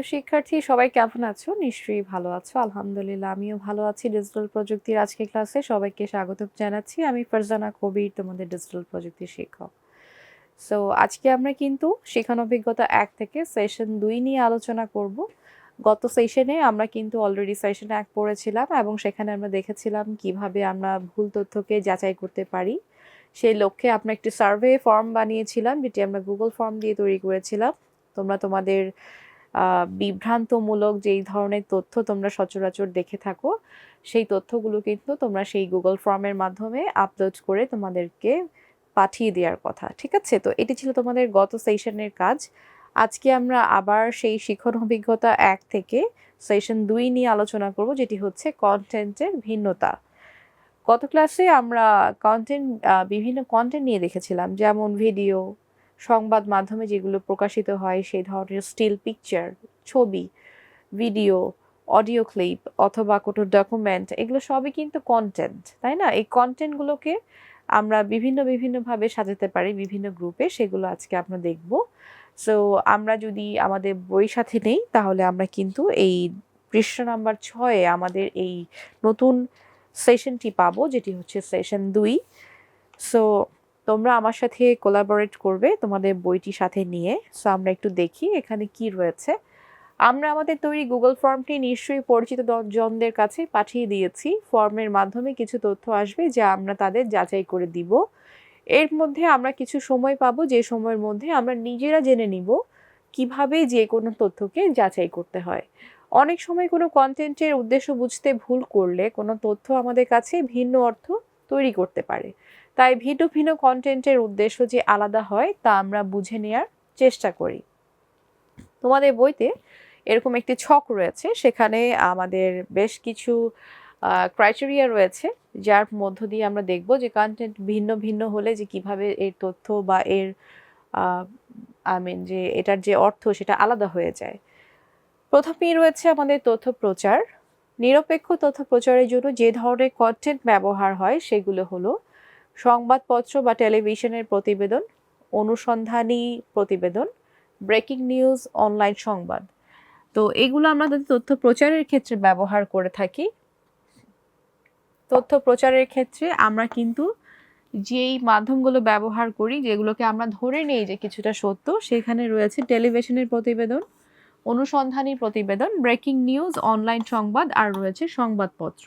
প্রিয় শিক্ষার্থী, সবাই কেমন আছো? নিশ্চয়ই ভালো আছো। আলহামদুলিল্লাহ, আমিও ভালো আছি। ডিজিটাল প্রযুক্তির আজকে ক্লাসে সবাইকে স্বাগত জানাচ্ছি। আমি ফারজানা কবির, তোমাদের ডিজিটাল প্রযুক্তির শিক্ষক। সো আজকে আমরা কিন্তু শিখন অভিজ্ঞতা এক থেকে সেশন দুই নিয়ে আলোচনা করব। গত সেশনে আমরা কিন্তু অলরেডি সেশন এক পড়েছিলাম এবং সেখানে আমরা দেখেছিলাম কীভাবে আমরা ভুল তথ্যকে যাচাই করতে পারি। সেই লক্ষ্যে আমরা একটি সার্ভে ফর্ম বানিয়েছিলাম, যেটি আমরা গুগল ফর্ম দিয়ে তৈরি করেছিলাম। তোমরা তোমাদের বিভ্রান্তমূলক যেই ধরনের তথ্য তোমরা সচরাচর দেখে থাকো, সেই তথ্যগুলো কিন্তু তোমরা সেই গুগল ফর্মের মাধ্যমে আপলোড করে তোমাদেরকে পাঠিয়ে দেওয়ার কথা, ঠিক আছে? তো এটি ছিল তোমাদের গত সেশনের কাজ। আজকে আমরা আবার সেই শিখন অভিজ্ঞতা এক থেকে সেশন দুই নিয়ে আলোচনা করব, যেটি হচ্ছে কন্টেন্টের ভিন্নতা। গত ক্লাসে আমরা কন্টেন্ট বিভিন্ন কন্টেন্ট নিয়ে দেখেছিলাম, যেমন ভিডিও সংবাদ মাধ্যমে যেগুলো প্রকাশিত হয়, সেই ধরনের স্টিল পিকচার ছবি ভিডিও অডিও ক্লিপ অথবা কোনো ডকুমেন্ট এগুলো সবই কিন্তু কন্টেন্ট তাই না? এই কন্টেন্টগুলোকে আমরা বিভিন্ন বিভিন্নভাবে সাজাতে পারি, বিভিন্ন গ্রুপে সেগুলো আজকে আমরা দেখব। সো আমরা যদি আমাদের বই সাথে নেই, তাহলে আমরা কিন্তু এই পৃষ্ঠ নাম্বার ছয়ে আমাদের এই নতুন সেশনটি পাবো, যেটি হচ্ছে সেশন দুই। সো তোমরা আমার সাথে কোলাবোরেট করবে তোমাদের বইটি সাথে নিয়ে। সো আমরা একটু দেখি এখানে কি রয়েছে। আমরা আমাদের তৈরি গুগল ফর্মটি নিশ্চয়ই পরিচিত জনদের কাছে পাঠিয়ে দিয়েছি। ফর্মের মাধ্যমে কিছু তথ্য আসবে যা আমরা তাদের যাচাই করে দিব। এর মধ্যে আমরা কিছু সময় পাবো, যে সময়ের মধ্যে আমরা নিজেরা জেনে নিব কীভাবে যে কোনো তথ্যকে যাচাই করতে হয়। অনেক সময় কোনো কন্টেন্টের উদ্দেশ্য বুঝতে ভুল করলে কোনো তথ্য আমাদের কাছে ভিন্ন অর্থ তৈরি করতে পারে। তাই ভিন্ন ভিন্ন কন্টেন্টের উদ্দেশ্য যে আলাদা হয়, তা আমরা বুঝে নেওয়ার চেষ্টা করি। তোমাদের বইতে এরকম একটি ছক রয়েছে, সেখানে আমাদের বেশ কিছু ক্রাইটেরিয়া রয়েছে, যার মধ্য দিয়ে আমরা দেখব যে কন্টেন্ট ভিন্ন ভিন্ন হলে যে কীভাবে এর তথ্য বা এর আই মিন যে এটার যে অর্থ সেটা আলাদা হয়ে যায়। প্রথমেই রয়েছে আমাদের তথ্য প্রচার। নিরপেক্ষ তথ্য প্রচারের জন্য যে ধরনের কন্টেন্ট ব্যবহার হয়, সেগুলো হলো সংবাদপত্র বা টেলিভিশনের প্রতিবেদন, অনুসন্ধানী প্রতিবেদন, ব্রেকিং নিউজ, অনলাইন সংবাদ। তো এগুলো আমরা যদি তথ্য প্রচারের ক্ষেত্রে ব্যবহার করে থাকি, তথ্য প্রচারের ক্ষেত্রে আমরা কিন্তু যেই মাধ্যমগুলো ব্যবহার করি, যেগুলোকে আমরা ধরে নেই যে কিছুটা সত্য, সেখানে রয়েছে টেলিভিশনের প্রতিবেদন, অনুসন্ধানী প্রতিবেদন, ব্রেকিং নিউজ, অনলাইন সংবাদ, আর রয়েছে সংবাদপত্র।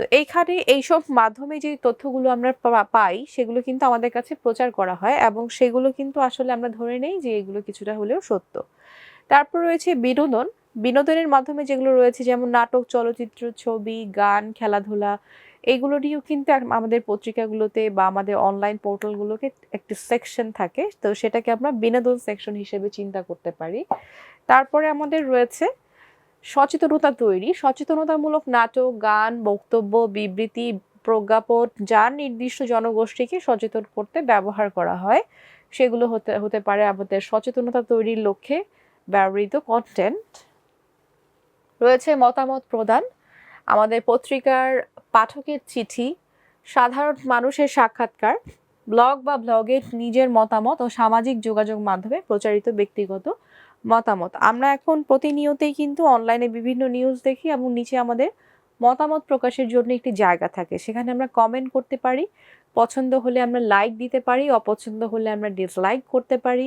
তো এইখানে এইসব মাধ্যমে যে তথ্যগুলো আমরা পাই, সেগুলো কিন্তু আমাদের কাছে প্রচার করা হয় এবং সেগুলো কিন্তু আসলে আমরা ধরে নেই যে এগুলো কিছুটা হলেও সত্য। তারপর রয়েছে বিনোদন। বিনোদনের মাধ্যমে যেগুলো রয়েছে, যেমন নাটক, চলচ্চিত্র, ছবি, গান, খেলাধুলা এইগুলো নিয়েও কিন্তু আমাদের পত্রিকাগুলোতে বা আমাদের অনলাইন পোর্টালগুলোকে একটি সেকশন থাকে। তো সেটাকে আমরা বিনোদন সেকশন হিসেবে চিন্তা করতে পারি। তারপরে আমাদের রয়েছে সচেতনতা তৈরি, সচেতনতামূলক নাটক, গান, বক্তব্য, বিবৃতি, প্রজ্ঞাপন যার নির্দিষ্ট জনগোষ্ঠীকে সচেতন করতে ব্যবহার করা হয়, সেগুলো হতে হতে পারে আমাদের সচেতনতা তৈরির লক্ষ্যে ব্যবহৃত কন্টেন্ট রয়েছে মতামত প্রদান। আমাদের পত্রিকার পাঠকের চিঠি, সাধারণ মানুষের সাক্ষাৎকার, ব্লগ বা ব্লগের নিজের মতামত ও সামাজিক যোগাযোগ মাধ্যমে প্রচারিত ব্যক্তিগত মতামত। আমরা এখন প্রতিনিয়তেই কিন্তু অনলাইনে বিভিন্ন নিউজ দেখি এবং নিচে আমাদের মতামত প্রকাশের জন্য একটি জায়গা থাকে। সেখানে আমরা কমেন্ট করতে পারি, পছন্দ হলে আমরা লাইক দিতে পারি, অপছন্দ হলে আমরা ডিসলাইক করতে পারি।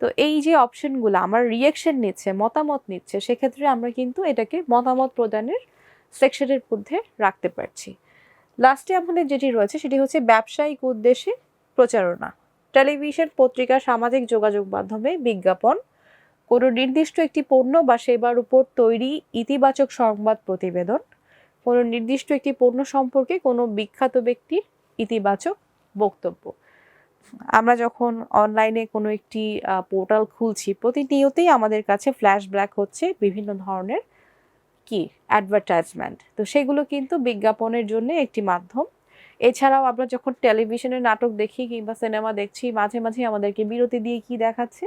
তো এই যে অপশনগুলো আমার রিয়েকশন নিচ্ছে, মতামত নিচ্ছে, সেক্ষেত্রে আমরা কিন্তু এটাকে মতামত প্রদানের সেকশনের মধ্যে রাখতে পারছি। লাস্টে আমাদের যেটি রয়েছে, সেটি হচ্ছে ব্যবসায়িক উদ্দেশ্যে প্রচারণা। টেলিভিশন পত্রিকা, সামাজিক যোগাযোগ মাধ্যমে বিজ্ঞাপন কোনো নির্দিষ্ট একটি পণ্য বা সেবার উপর তৈরি ইতিবাচক সংবাদ প্রতিবেদন, কোনো নির্দিষ্ট একটি পণ্য সম্পর্কে কোনো বিখ্যাত ব্যক্তির ইতিবাচক বক্তব্য। আমরা যখন অনলাইনে কোনো একটি পোর্টাল খুলছি, প্রতিনিয়তেই আমাদের কাছে ফ্ল্যাশ ব্ল্যাক হচ্ছে বিভিন্ন ধরনের কি? অ্যাডভার্টাইজমেন্ট। তো সেগুলো কিন্তু বিজ্ঞাপনের জন্য একটি মাধ্যম। এছাড়াও আমরা যখন টেলিভিশনে নাটক দেখি কিংবা সিনেমা দেখছি, মাঝে মাঝে আমাদেরকে বিরতি দিয়ে কি দেখাচ্ছে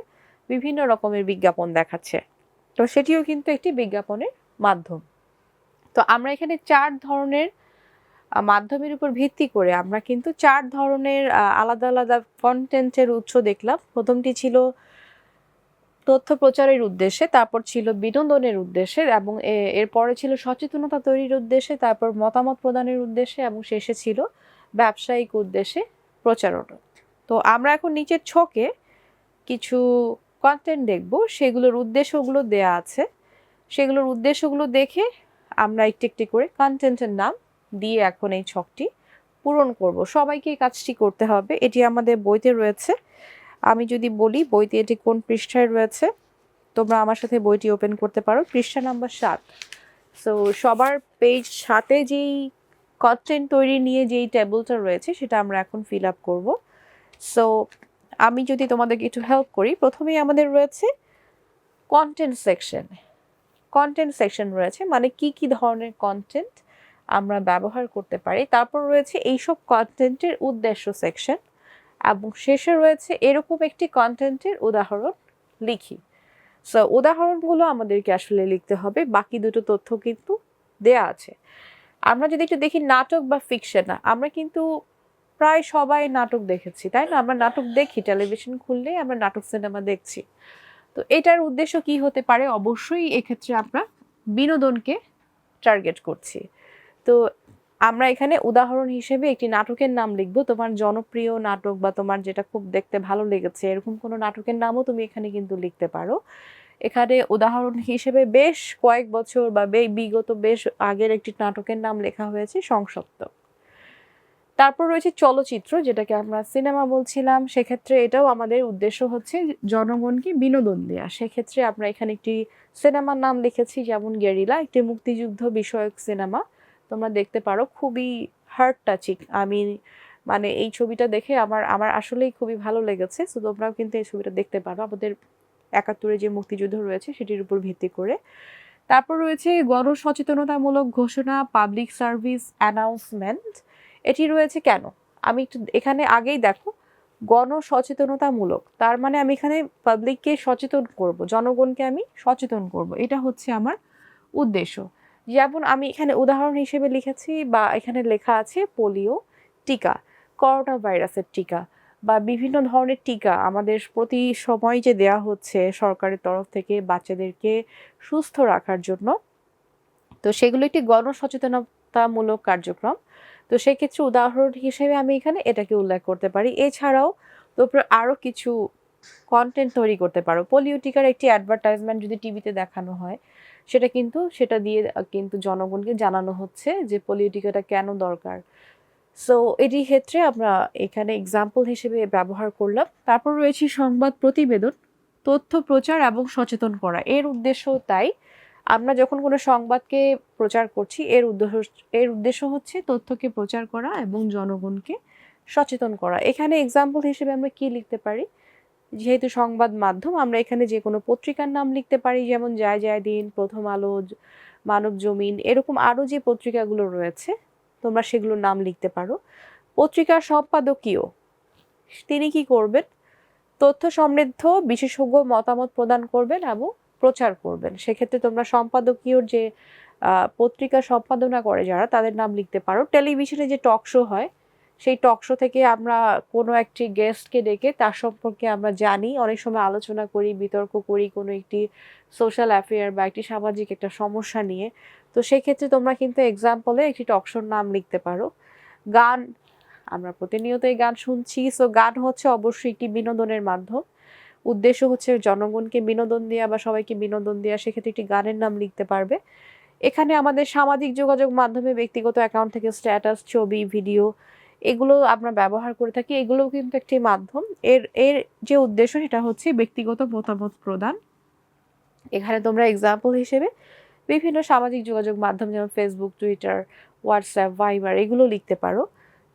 বিভিন্ন রকমের বিজ্ঞাপন দেখাচ্ছে। তো সেটিও কিন্তু একটি বিজ্ঞাপনের মাধ্যম। তো আমরা এখানে চার ধরনের মাধ্যমের উপর ভিত্তি করে আমরা কিন্তু চার ধরনের আলাদা আলাদা কন্টেন্টের উৎস দেখলাম। প্রথমটি ছিল তথ্য প্রচারের উদ্দেশ্যে, তারপর ছিল বিনোদনের উদ্দেশ্যে এবং এরপরে ছিল সচেতনতা তৈরির উদ্দেশ্যে, তারপর মতামত প্রদানের উদ্দেশ্যে এবং শেষে ছিল ব্যবসায়িক উদ্দেশ্যে প্রচারণা। তো আমরা এখন নিচের ছকে কিছু কন্টেন্ট দেখব, সেগুলোর উদ্দেশ্যগুলো দেয়া আছে। সেগুলোর উদ্দেশ্যগুলো দেখে আমরা একটি একটি করে কন্টেন্টের নাম দিয়ে এখন এই ছকটি পূরণ করব। সবাইকে এই কাজটি করতে হবে। এটি আমাদের বইতে রয়েছে। আমি যদি বলি বইতে এটি কোন পৃষ্ঠায় রয়েছে? তোমরা আমার সাথে বইটি ওপেন করতে পারো। পৃষ্ঠা নাম্বার সাত। সো সবার পেজ সাথে যেই কন্টেন্ট তৈরি নিয়ে যেই টেবলটা রয়েছে, সেটা আমরা এখন ফিল আপ করব। সো আমি যদি তোমাদেরকে একটু হেল্প করি, প্রথমেই আমাদের রয়েছে কন্টেন্ট সেকশন কন্টেন্ট সেকশন রয়েছে মানে কি কি ধরনের কন্টেন্ট আমরা ব্যবহার করতে পারি। তারপর রয়েছে এইসব কন্টেন্টের উদ্দেশ্য সেকশন এবং শেষে রয়েছে এরকম একটি কন্টেন্টের উদাহরণ লিখি। সো উদাহরণগুলো আমাদেরকে আসলে লিখতে হবে, বাকি দুটো তথ্য কিন্তু দেয়া আছে। আমরা যদি একটু দেখি নাটক বা ফিকশন আমরা কিন্তু প্রায় সবাই নাটক দেখেছি, তাই না? আমরা নাটক দেখি টেলিভিশন খুললে আমরা নাটক সিনেমা দেখছি। তো এটার উদ্দেশ্য কি হতে পারে? অবশ্যই এক্ষেত্রে আমরা বিনোদনকে টার্গেট করছি। তো আমরা এখানে উদাহরণ হিসেবে একটি নাটকের নাম লিখব। তোমার জনপ্রিয় নাটক বা তোমার যেটা খুব দেখতে ভালো লেগেছে, এরকম কোনো নাটকের নামও তুমি এখানে কিন্তু লিখতে পারো। এখানে উদাহরণ হিসেবে বেশ কয়েক বছর বা, বিগত বেশ আগের একটি নাটকের নাম লেখা হয়েছে সংসপ্ত। তারপর রয়েছে চলচ্চিত্র, যেটাকে আমরা সিনেমা বলছিলাম। সেক্ষেত্রে এটাও আমাদের উদ্দেশ্য হচ্ছে জনগণকে বিনোদন দেওয়া সেক্ষেত্রে আমরা এখানে একটি সিনেমার নাম লিখেছি, যেমন গেরিলা, একটি মুক্তিযুদ্ধ বিষয়ক সিনেমা। তোমরা দেখতে পারো, খুবই হার্ট টাচিং আমি মানে এই ছবিটা দেখে আমার আমার আসলেই খুবই ভালো লেগেছে। সো তোমরাও কিন্তু এই ছবিটা দেখতে পারো। আমাদের একাত্তরে যে মুক্তিযুদ্ধ রয়েছে, সেটির উপর ভিত্তি করে। তারপর রয়েছে গণসচেতনতামূলক ঘোষণা পাবলিক সার্ভিস অ্যানাউন্সমেন্ট এটি রয়েছে কেন? আমি একটু এখানে আগেই দেখো, গণসচেতনতামূলক। তার মানে আমি এখানে পাবলিককে সচেতন করব, জনগণকে আমি সচেতন করব। এটা হচ্ছে আমার উদ্দেশ্য। যেমন আমি এখানে উদাহরণ হিসেবে লিখেছি বা এখানে লেখা আছে পোলিও টিকা করোনা ভাইরাসের টিকা বা বিভিন্ন ধরনের টিকা আমাদের প্রতি সময় যে দেয়া হচ্ছে সরকারের তরফ থেকে বাচ্চাদেরকে সুস্থ রাখার জন্য। তো সেগুলো একটি গণসচেতনতামূলক কার্যক্রম। তো সেক্ষেত্রে উদাহরণ হিসেবে আমি এখানে এটাকে উল্লেখ করতে পারি। এছাড়াও তোমরা আরও কিছু কন্টেন্ট তৈরি করতে পারো। পলিউটিকার একটি অ্যাডভার্টাইজমেন্ট যদি টিভিতে দেখানো হয়, সেটা কিন্তু, সেটা দিয়ে কিন্তু জনগণকে জানানো হচ্ছে যে পলিউটিকাটা কেন দরকার। সো এটি ক্ষেত্রে আমরা এখানে এক্সাম্পল হিসেবে ব্যবহার করলাম। তারপর রয়েছে সংবাদ প্রতিবেদন, তথ্য প্রচার এবং সচেতন করা। এর উদ্দেশ্য তাই আমরা যখন কোনো সংবাদকে প্রচার করছি, এর উদ্দেশ্য এর উদ্দেশ্য হচ্ছে তথ্যকে প্রচার করা এবং জনগণকে সচেতন করা। এখানে এক্সাম্পল হিসেবে আমরা কি লিখতে পারি? যেহেতু সংবাদ মাধ্যম, আমরা এখানে যে কোনো পত্রিকার নাম লিখতে পারি, যেমন জয় জয় দিন প্রথম আলো মানব জমিন, এরকম আরও যে পত্রিকাগুলো রয়েছে, তোমরা সেগুলোর নাম লিখতে পারো। পত্রিকার সম্পাদকীয় তিনি কি করবেন? তথ্য সমৃদ্ধ বিশেষজ্ঞ মতামত প্রদান করবেন এবং প্রচার করবেন। সেক্ষেত্রে তোমরা সম্পাদকীয়র যে পত্রিকা সম্পাদনা করে যারা, তাদের নাম লিখতে পারো। টেলিভিশনে যে টক শো হয়, সেই টক শো থেকে আমরা কোনো একটি গেস্টকে ডেকে তার সম্পর্কে আমরা জানি, অনেক সময় আলোচনা করি, বিতর্ক করি, কোনো একটি সোশ্যাল অ্যাফেয়ার বা একটি সামাজিক একটা সমস্যা নিয়ে। তো সেক্ষেত্রে তোমরা কিন্তু এক্সাম্পলে একটি টক শোর নাম লিখতে পারো। গান, আমরা প্রতিনিয়ত এই গান শুনছি। সো গান হচ্ছে অবশ্যই একটি বিনোদনের মাধ্যম। উদ্দেশ্য হচ্ছে জনগণকে বিনোদন দেওয়া বা সবাইকে বিনোদন দেওয়া সেক্ষেত্রে একটি গানের নাম লিখতে পারবে। এখানে আমাদের সামাজিক যোগাযোগ মাধ্যমে ব্যক্তিগত অ্যাকাউন্ট থেকে স্ট্যাটাস ছবি ভিডিও এগুলো আমরা ব্যবহার করে থাকি। এগুলোও কিন্তু একটি মাধ্যম। এর এর যে উদ্দেশ্য সেটা হচ্ছে ব্যক্তিগত মতামত প্রদান। এখানে তোমরা এক্সাম্পল হিসেবে বিভিন্ন সামাজিক যোগাযোগ মাধ্যম যেমন ফেসবুক টুইটার হোয়াটসঅ্যাপ ভাইবার এগুলো লিখতে পারো।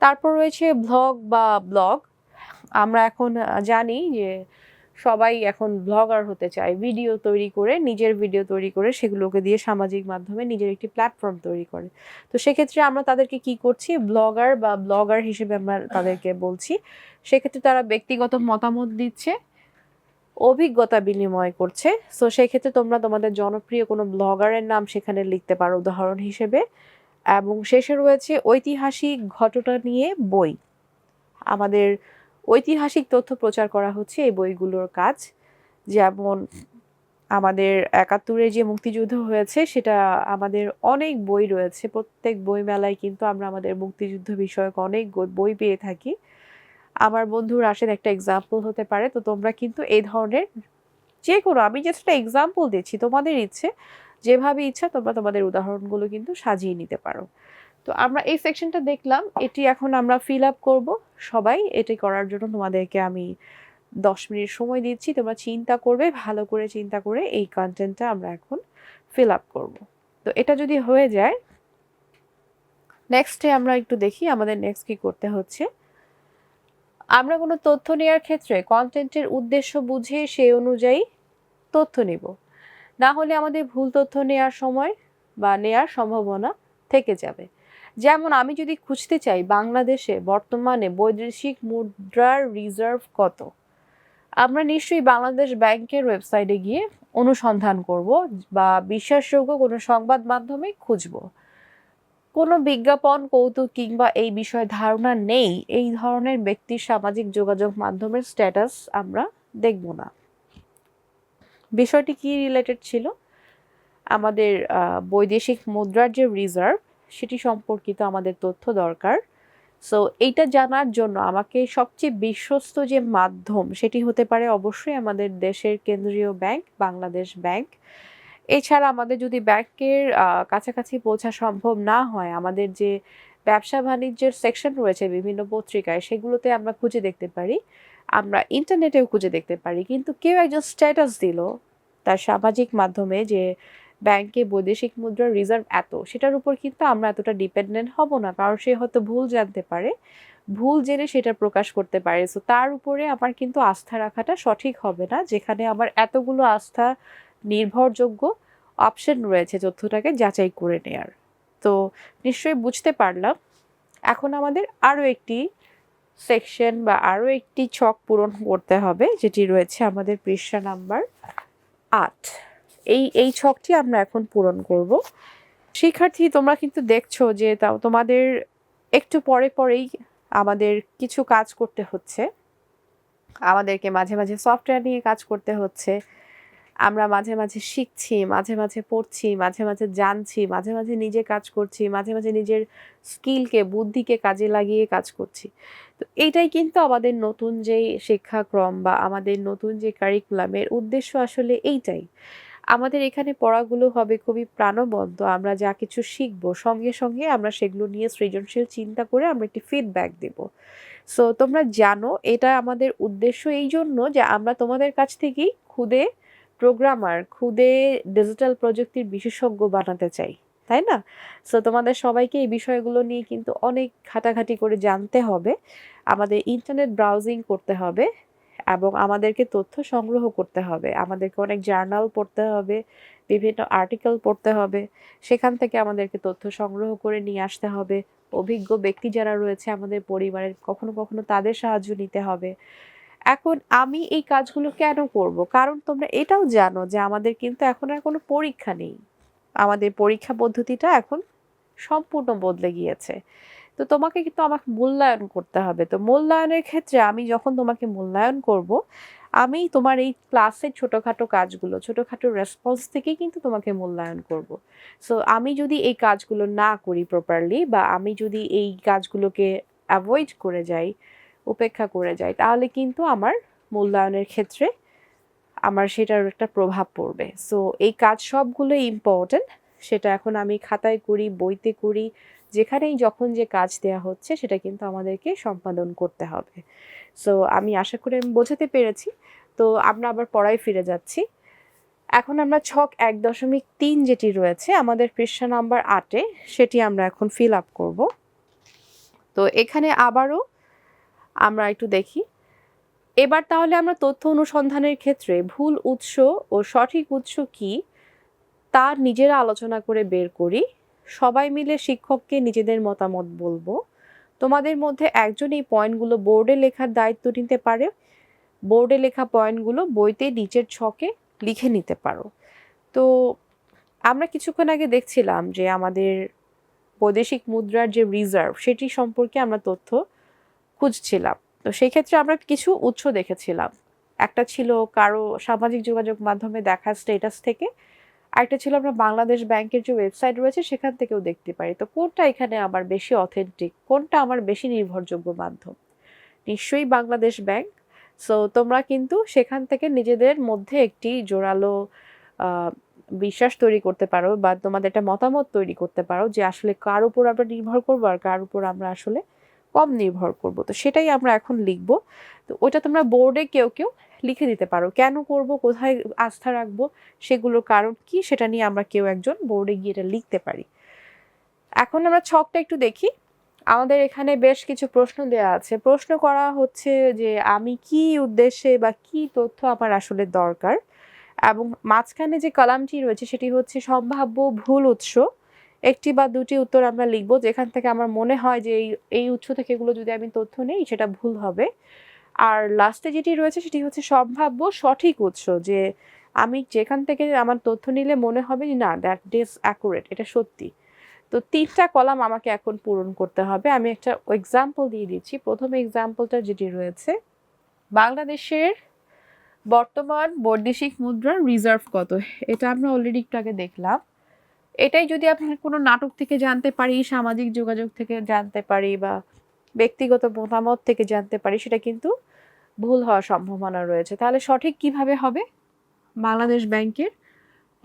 তারপর রয়েছে ব্লগ বা ব্লগ আমরা এখন জানি যে সবাই এখন ব্লগার হতে চায় ভিডিও তৈরি করে, নিজের ভিডিও তৈরি করে, সেগুলোকে দিয়ে সামাজিক মাধ্যমে নিজের একটি প্ল্যাটফর্ম তৈরি করে। তো সেক্ষেত্রে আমরা তাদেরকে কি করছি? ব্লগার বা ব্লগার হিসেবে আমরা তাদেরকে বলছি, সেক্ষেত্রে তারা ব্যক্তিগত মতামত দিচ্ছে, অভিজ্ঞতা বিনিময় করছে। সো সেক্ষেত্রে তোমরা তোমাদের জনপ্রিয় কোনো ব্লগারের নাম সেখানে লিখতে পারো উদাহরণ হিসেবে। এবং শেষে রয়েছে ঐতিহাসিক ঘটনা নিয়ে বই। আমাদের ঐতিহাসিক তথ্য প্রচার করা হচ্ছে এই বইগুলোর কাজ। যেমন আমাদের একাত্তরে যে মুক্তিযুদ্ধ হয়েছে, সেটা আমাদের অনেক বই রয়েছে। প্রত্যেক বই মেলায় কিন্তু আমরা আমাদের মুক্তিযুদ্ধ বিষয়ক অনেক বই পেয়ে থাকি। আমার বন্ধু রাশেদ একটা এক্সাম্পল হতে পারে। তো তোমরা কিন্তু এই ধরনের যে কোনো আমি একটা এক্সাম্পল দিচ্ছি। তোমাদের ইচ্ছে, যেভাবে ইচ্ছা তোমরা তোমাদের উদাহরণগুলো কিন্তু সাজিয়ে নিতে পারো। তো আমরা এই সেকশনটা দেখলাম, এটি এখন আমরা ফিল আপ করব। সবাই এটি করার জন্য তোমাদেরকে আমি দশ মিনিট সময় দিচ্ছি। তোমরা চিন্তা করবে, ভালো করে চিন্তা করে এই কন্টেন্টটা আমরা এখন ফিল আপ করব। তো এটা যদি হয়ে যায় নেক্সটে আমরা একটু দেখি আমাদের নেক্সট কি করতে হচ্ছে। আমরা কোনো তথ্য নেওয়ার ক্ষেত্রে কন্টেন্টের উদ্দেশ্য বুঝে সেই অনুযায়ী তথ্য নেব। না হলে আমাদের ভুল তথ্য নেওয়ার সময় বা নেয়ার সম্ভাবনা থেকে যাবে। যেমন আমি যদি খুঁজতে চাই বাংলাদেশে বর্তমানে বৈদেশিক মুদ্রার রিজার্ভ কত, আমরা নিশ্চয়ই বাংলাদেশ ব্যাংকের ওয়েবসাইটে গিয়ে অনুসন্ধান করব বা বিশ্বাসযোগ্য কোনো সংবাদ মাধ্যমে খুঁজব। কোনো বিজ্ঞাপন, কৌতুক কিংবা এই বিষয়ে ধারণা নেই, এই ধরনের ব্যক্তির সামাজিক যোগাযোগ মাধ্যমের স্ট্যাটাস আমরা দেখব না। বিষয়টি কি রিলেটেড ছিল? আমাদের বৈদেশিক মুদ্রার যে রিজার্ভ সেটি সম্পর্কিত আমাদের তথ্য দরকার। সো এইটা জানার জন্য আমাকে সবচেয়ে বিশ্বস্ত যে মাধ্যম সেটি হতে পারে অবশ্যই আমাদের দেশের কেন্দ্রীয় ব্যাংক, বাংলাদেশ ব্যাংক। এছাড়া আমাদের যদি ব্যাংকের কাছাকাছি পৌঁছা সম্ভব না হয়, আমাদের যে ব্যবসা বাণিজ্যের সেকশন রয়েছে বিভিন্ন পত্রিকায়, সেগুলোতে আমরা খুঁজে দেখতে পারি। আমরা ইন্টারনেটেও খুঁজে দেখতে পারি। কিন্তু কেউ একজন স্ট্যাটাস দিল তার সামাজিক মাধ্যমে যে ব্যাংকে বৈদেশিক মুদ্রার রিজার্ভ এত, সেটার উপর কিন্তু আমরা এতটা ডিপেন্ডেন্ট হব না, কারণ সে হয়তো ভুল জানতে পারে, ভুল জেনে সেটা প্রকাশ করতে পারে। সো তার উপরে আমার কিন্তু আস্থা রাখাটা সঠিক হবে না, যেখানে আমার এতগুলো আস্থা নির্ভরযোগ্য অপশন রয়েছে তথ্যটাকে যাচাই করে নেয়ার। তো, নিশ্চয়ই বুঝতে পারলাম। এখন আমাদের আরও একটি সেকশন বা আরও একটি ছক পূরণ করতে হবে, যেটি রয়েছে আমাদের পৃষ্ঠা নাম্বার আট। এই এই ছকটি আমরা এখন পূরণ করব। শিক্ষার্থী, তোমরা কিন্তু দেখছ যে তা- তোমাদের একটু পরে পরেই আমাদের কিছু কাজ করতে হচ্ছে। আমাদেরকে মাঝে মাঝে সফটওয়্যার নিয়ে কাজ করতে হচ্ছে। আমরা মাঝে মাঝে শিখছি, মাঝে মাঝে পড়ছি, মাঝে মাঝে জানছি, মাঝে মাঝে নিজে কাজ করছি, মাঝে মাঝে নিজের স্কিলকে, বুদ্ধিকে কাজে লাগিয়ে কাজ করছি। তো এইটাই কিন্তু আমাদের নতুন যে শিক্ষাক্রম বা আমাদের নতুন যে কারিকুলামের উদ্দেশ্য আসলে এইটাই। আমাদের এখানে পড়াগুলো হবে খুবই প্রাণবন্ত, আমরা যা কিছু শিখব, সঙ্গে সঙ্গে আমরা সেগুলো নিয়ে সৃজনশীল চিন্তা করে আমরা একটি ফিডব্যাক দেব। সো তোমরা জানো, এটা আমাদের উদ্দেশ্য এই জন্য যে আমরা তোমাদের কাছ থেকেই খুদে প্রোগ্রামার খুদে ডিজিটাল প্রযুক্তির বিশেষজ্ঞ বানাতে চাই, তাই না? সো তোমাদের সবাইকে এই বিষয়গুলো নিয়ে কিন্তু অনেক ঘাটাঘাটি করে জানতে হবে। আমাদের ইন্টারনেট ব্রাউজিং করতে হবে। এবং আমাদেরকে তথ্য সংগ্রহ করতে হবে। আমাদেরকে অনেক জার্নাল পড়তে হবে, বিভিন্ন আর্টিকেল পড়তে হবে। সেখান থেকে আমাদেরকে তথ্য সংগ্রহ করে নিয়ে আসতে হবে। অভিজ্ঞ ব্যক্তি যারা রয়েছে আমাদের পরিবারের, কখনো কখনো তাদের সাহায্য নিতে হবে। এখন আমি এই কাজগুলো কেন করব? কারণ তোমরা এটাও জানো যে আমাদের কিন্তু এখন আর কোনো পরীক্ষা নেই। আমাদের পরীক্ষা পদ্ধতিটা এখন সম্পূর্ণ বদলে গিয়েছে। তো তোমাকে কিন্তু আমাকে মূল্যায়ন করতে হবে। তো মূল্যায়নের ক্ষেত্রে আমি যখন তোমাকে মূল্যায়ন করব, আমি তোমার এই ক্লাসের ছোটোখাটো কাজগুলো, ছোটোখাটো রেসপন্স থেকেই কিন্তু তোমাকে মূল্যায়ন করব। সো আমি যদি এই কাজগুলো না করি প্রপারলি বা আমি যদি এই কাজগুলোকে অ্যাভয়েড করে যাই, উপেক্ষা করে যাই, তাহলে কিন্তু আমার মূল্যায়নের ক্ষেত্রে আমার সেটার একটা প্রভাব পড়বে। সো এই কাজ সবগুলো ইম্পর্ট্যান্ট সেটা এখন আমি খাতায় করি, বইতে করি যেখানেই যখন যে কাজ দেয়া হচ্ছে, সেটা কিন্তু আমাদেরকে সম্পাদন করতে হবে। সো আমি আশা করি আমি বোঝাতে পেরেছি। তো, আমরা আবার পড়ায় ফিরে যাচ্ছি। এখন আমরা ছক এক দশমিক তিন যেটি রয়েছে, আমাদের পৃষ্ঠা নাম্বার আটে, সেটি আমরা এখন ফিল আপ করব। তো, এখানে আবারও আমরা একটু দেখি। এবার তাহলে আমরা তথ্য অনুসন্ধানের ক্ষেত্রে ভুল উৎস ও সঠিক উৎস কি, তা নিজেরা আলোচনা করে বের করি। সবাই মিলে শিক্ষককে নিজেদের মতামত বলব। তোমাদের মধ্যে একজন এই পয়েন্টগুলো বোর্ডে লেখার দায়িত্ব নিতে পারে। বোর্ডে লেখা পয়েন্টগুলো বইতে নিচের ছকে লিখে নিতে পারো। তো আমরা কিছুক্ষণ আগে দেখছিলাম যে আমাদের বৈদেশিক মুদ্রার যে রিজার্ভ, সেটি সম্পর্কে আমরা তথ্য খুঁজছিলাম। তো সেই ক্ষেত্রে আমরা কিছু উৎস দেখেছিলাম। একটা ছিল কারও সামাজিক যোগাযোগ মাধ্যমে দেখা স্টেটাস থেকে আরেকটা ছিল আমরা বাংলাদেশ ব্যাংকের যে ওয়েবসাইট রয়েছে, সেখান থেকেও দেখতে পারি। তো কোনটা এখানে আমার বেশি অথেন্টিক কোনটা আমার বেশি নির্ভরযোগ্য মাধ্যম? নিশ্চয়ই বাংলাদেশ ব্যাংক। সো তোমরা কিন্তু সেখান থেকে নিজেদের মধ্যে একটি জোরালো বিশ্বাস তৈরি করতে পারো বা তোমাদের একটা মতামত তৈরি করতে পারো যে আসলে কার উপর আমরা নির্ভর করব আর কার উপর আমরা আসলে কম নির্ভর করব। তো সেটাই আমরা এখন লিখব। তো ওইটা তোমরা বোর্ডে কেউ কেউ লিখে দিতে পারো। কেন করব? কোথায় আস্থা রাখব? সেগুলোর কারণ কি? সেটা নিয়ে আমরা কেউ একজন বোর্ডে গিয়ে এটা লিখতে পারি। এখন আমরা ছকটা একটু দেখি। আমাদের এখানে বেশ কিছু প্রশ্ন দেওয়া আছে। প্রশ্ন করা হচ্ছে যে, আমি কি উদ্দেশ্যে বা কি তথ্য আমার আসলে দরকার? এবং মাঝখানে যে কলামটি রয়েছে, সেটি হচ্ছে সম্ভাব্য ভুল উৎস। একটি বা দুটি উত্তর আমরা লিখব যেখান থেকে আমার মনে হয় যে এই এই উৎস থেকে এগুলো যদি আমি তথ্য নেই, সেটা ভুল হবে। আর লাস্টে যেটি রয়েছে সেটি হচ্ছে সম্ভাব্য সঠিক উৎস, যে আমি যেখান থেকে আমার তথ্য নিলে মনে হবে যে না দ্যাট ইজ অ্যাকুরেট এটা সত্যি। তো তিনটা কলাম আমাকে এখন পূরণ করতে হবে। আমি একটা এক্সাম্পল দিয়ে দিচ্ছি। প্রথম এক্সাম্পলটা যেটি রয়েছে, বাংলাদেশের বর্তমান বৈদেশিক মুদ্রার রিজার্ভ কত? এটা আমরা অলরেডি একটু আগে দেখলাম। এটাই যদি আপনার কোনো নাটক থেকে জানতে পারি, সামাজিক যোগাযোগ থেকে জানতে পারি বা ব্যক্তিগত মতামত থেকে জানতে পারি, সেটা কিন্তু ভুল হওয়ার সম্ভাবনা রয়েছে। তাহলে সঠিক কীভাবে হবে? বাংলাদেশ ব্যাংকের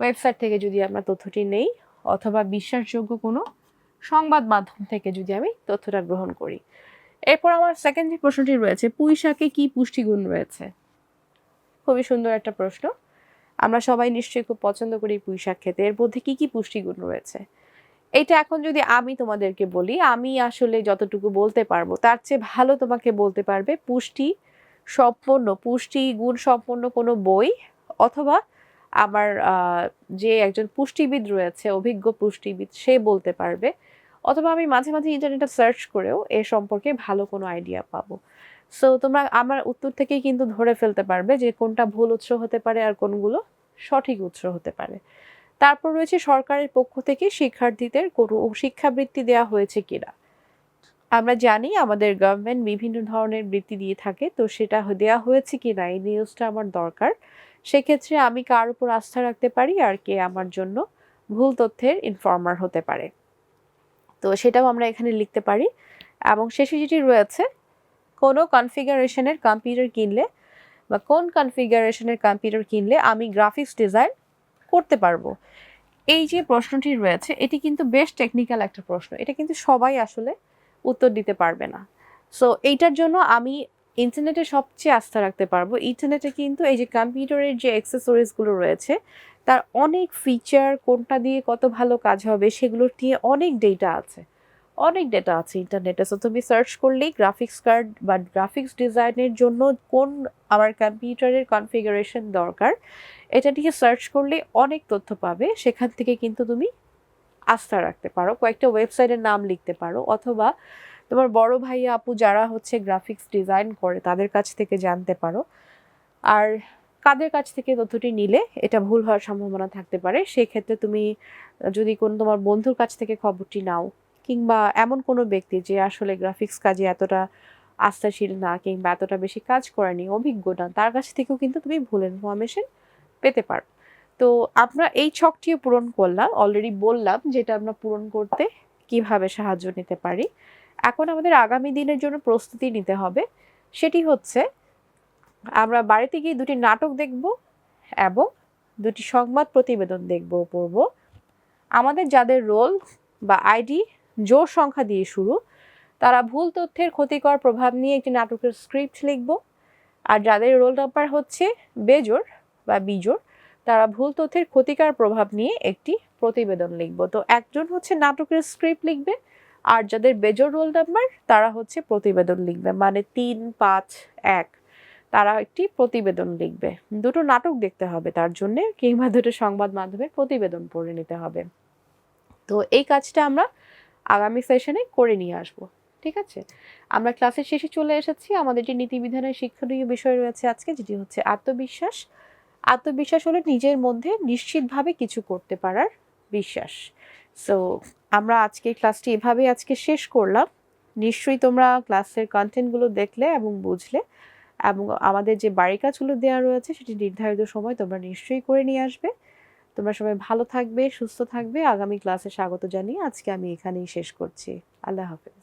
ওয়েবসাইট থেকে যদি আমরা তথ্যটি নেই অথবা বিশ্বাসযোগ্য কোনো সংবাদ মাধ্যম থেকে যদি আমি তথ্যটা গ্রহণ করি। এরপর আমার সেকেন্ড যে প্রশ্নটি রয়েছে পুঁই শাকে কী পুষ্টিগুণ রয়েছে? খুবই সুন্দর একটা প্রশ্ন। আমরা সবাই নিশ্চয়ই খুব পছন্দ করি পুঁই শাক খেতে। এর মধ্যে কী কী পুষ্টিগুণ রয়েছে? এটা এখন যদি আমি তোমাদেরকে বলি, আমি আসলে যতটুকু বলতে পারব, তার চেয়ে ভালো তোমাকে বলতে পারবে পুষ্টি সম্পন্ন, পুষ্টি গুণ সম্পন্ন কোনো বই অথবা আমার যে একজন পুষ্টিবিদ রয়েছে, অভিজ্ঞ পুষ্টিবিদ, সে বলতে পারবে। অথবা আমি মাঝে মাঝে ইন্টারনেটে সার্চ করেও এ সম্পর্কে ভালো কোনো আইডিয়া পাবো। সো তোমরা আমার উত্তর থেকেই কিন্তু ধরে ফেলতে পারবে যে কোনটা ভুল উৎস হতে পারে আর কোনগুলো সঠিক উৎস হতে পারে। তারপর রয়েছে সরকারের পক্ষ থেকে শিক্ষার্থীদের কোনো শিক্ষাবৃত্তি দেওয়া হয়েছে কিনা। আমরা জানি আমাদের গভর্নমেন্ট বিভিন্ন ধরনের বৃত্তি দিয়ে থাকে, তো সেটা দেওয়া হয়েছে কিনা এই নিউজটা আমার দরকার। সেক্ষেত্রে আমি কার উপর আস্থা রাখতে পারি আর কে আমার জন্য ভুল তথ্যের ইনফর্মার হতে পারে। তো সেটাও আমরা এখানে লিখতে পারি। এবং শেষে যেটি রয়েছে কোনো কনফিগারেশনের কম্পিউটার কিনলে বা কোন কনফিগারেশনের কম্পিউটার কিনলে আমি গ্রাফিক্স ডিজাইন করতে পারব? এই যে প্রশ্নটি রয়েছে, এটি কিন্তু বেশ টেকনিক্যাল একটা প্রশ্ন। এটা কিন্তু সবাই আসলে উত্তর দিতে পারবে না। সো এইটার জন্য আমি ইন্টারনেটে সবচেয়ে আস্থা রাখতে পারব। ইন্টারনেটে কিন্তু এই যে কম্পিউটারের যে অ্যাক্সেসরিজগুলো রয়েছে, তার অনেক ফিচার কোনটা দিয়ে কত ভালো কাজ হবে, সেগুলোর নিয়ে অনেক ডেটা আছে। অনেক ডেটা আছে ইন্টারনেটে সো তুমি সার্চ করলেই গ্রাফিক্স কার্ড বা গ্রাফিক্স ডিজাইনের জন্য কোন আমার কম্পিউটারের কনফিগারেশন দরকার, এটা নিয়ে সার্চ করলে অনেক তথ্য পাবে। সেখান থেকে কিন্তু তুমি আস্থা রাখতে পারো। কয়েকটা ওয়েবসাইটের নাম লিখতে পারো। অথবা তোমার বড় ভাই আপু যারা হচ্ছে গ্রাফিক্স ডিজাইন করে, তাদের কাছ থেকে জানতে পারো। আর কাদের কাছ থেকে তথ্যটি নিলে এটা ভুল হওয়ার সম্ভাবনা থাকতে পারে। সেক্ষেত্রে তুমি যদি কোনো তোমার বন্ধুর কাছ থেকে খবরটি নাও কিংবা এমন কোনো ব্যক্তি যে আসলে গ্রাফিক্স কাজে এতটা আস্থাশীল না কিংবা এতটা বেশি কাজ করেনি, অভিজ্ঞ না, তার কাছ থেকেও কিন্তু তুমি ভুল ইনফরমেশন পেতে পারো। তো আমরা এই ছকটিও পূরণ করলাম অলরেডি বললাম যেটা আমরা পূরণ করতে কীভাবে সাহায্য নিতে পারি। এখন আমাদের আগামী দিনের জন্য প্রস্তুতি নিতে হবে, সেটি হচ্ছে আমরা বাড়িতে গিয়ে দুটি নাটক দেখব এবং দুটি সংবাদ প্রতিবেদন দেখব, পড়ব। আমাদের যাদের রোল বা আইডি জোর সংখ্যা দিয়ে শুরু। তারা ভুল তথ্যের ক্ষতিকর প্রভাব নিয়ে একটি নাটকের স্ক্রিপ্ট লিখব। আর যাদের রোল নাম্বার হচ্ছে বেজোর বা বিজোর তারা ভুল তথ্যের ক্ষতিকর প্রভাব নিয়ে একটি প্রতিবেদন লিখব। তো একজন হচ্ছে নাটকের স্ক্রিপ্ট লিখবে, আর যাদের বেজোর রোল নাম্বার তারা হচ্ছে প্রতিবেদন লিখবে। মানে তিন, পাঁচ, এক, তারা একটি প্রতিবেদন লিখবে। দুটো নাটক দেখতে হবে তার জন্যে, কিংবা দুটো সংবাদ মাধ্যমের প্রতিবেদন পড়ে নিতে হবে। তো এই কাজটা আমরা আগামী সেশনে করে নিয়ে আসব, ঠিক আছে? আমরা ক্লাসের শেষে চলে এসেছি। আমাদের যে নীতিবিধানের শিক্ষণীয় বিষয় রয়েছে আজকে, যেটি হচ্ছে আত্মবিশ্বাস। আত্মবিশ্বাস হলো নিজের মধ্যে নিশ্চিতভাবে কিছু করতে পারার বিশ্বাস। সো আমরা আজকে ক্লাসটি এভাবেই আজকে শেষ করলাম। নিশ্চয়ই তোমরা ক্লাসের কন্টেন্টগুলো দেখলে এবং বুঝলে এবং আমাদের যে বাড়ি কাজগুলো দেওয়া রয়েছে, সেটি নির্ধারিত সময় তোমরা নিশ্চয়ই করে নিয়ে আসবে। তোমরা সবাই ভালো থাকবে, সুস্থ থাকবে। আগামী ক্লাসে স্বাগত জানিয়ে আজকে আমি এখানেই শেষ করছি। আল্লাহ হাফেজ।